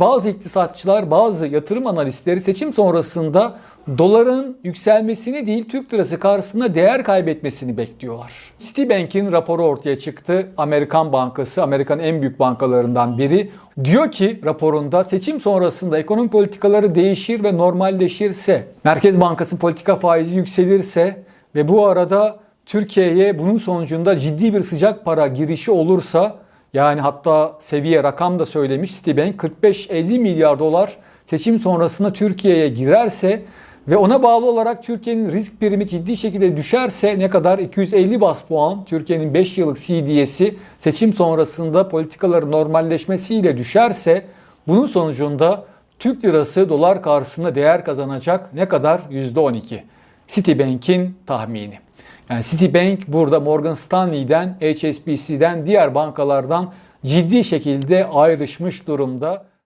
Bazı iktisatçılar, bazı yatırım analistleri seçim sonrasında doların yükselmesini değil Türk lirası karşısında değer kaybetmesini bekliyorlar. Citibank'in raporu ortaya çıktı. Amerikan Bankası, Amerikan en büyük bankalarından biri. Diyor ki raporunda seçim sonrasında ekonomi politikaları değişir ve normalleşirse, Merkez Bankası politika faizi yükselirse ve bu arada Türkiye'ye bunun sonucunda ciddi bir sıcak para girişi olursa yani hatta seviye rakam da söylemiş Citibank 45-50 milyar dolar seçim sonrasında Türkiye'ye girerse ve ona bağlı olarak Türkiye'nin risk primi ciddi şekilde düşerse ne kadar 250 bas puan Türkiye'nin 5 yıllık CDS'i seçim sonrasında politikaları normalleşmesiyle düşerse bunun sonucunda Türk lirası dolar karşısında değer kazanacak ne kadar? %12. Citibank'in tahmini. Yani Citibank burada Morgan Stanley'den, HSBC'den, diğer bankalardan ciddi şekilde ayrışmış durumda.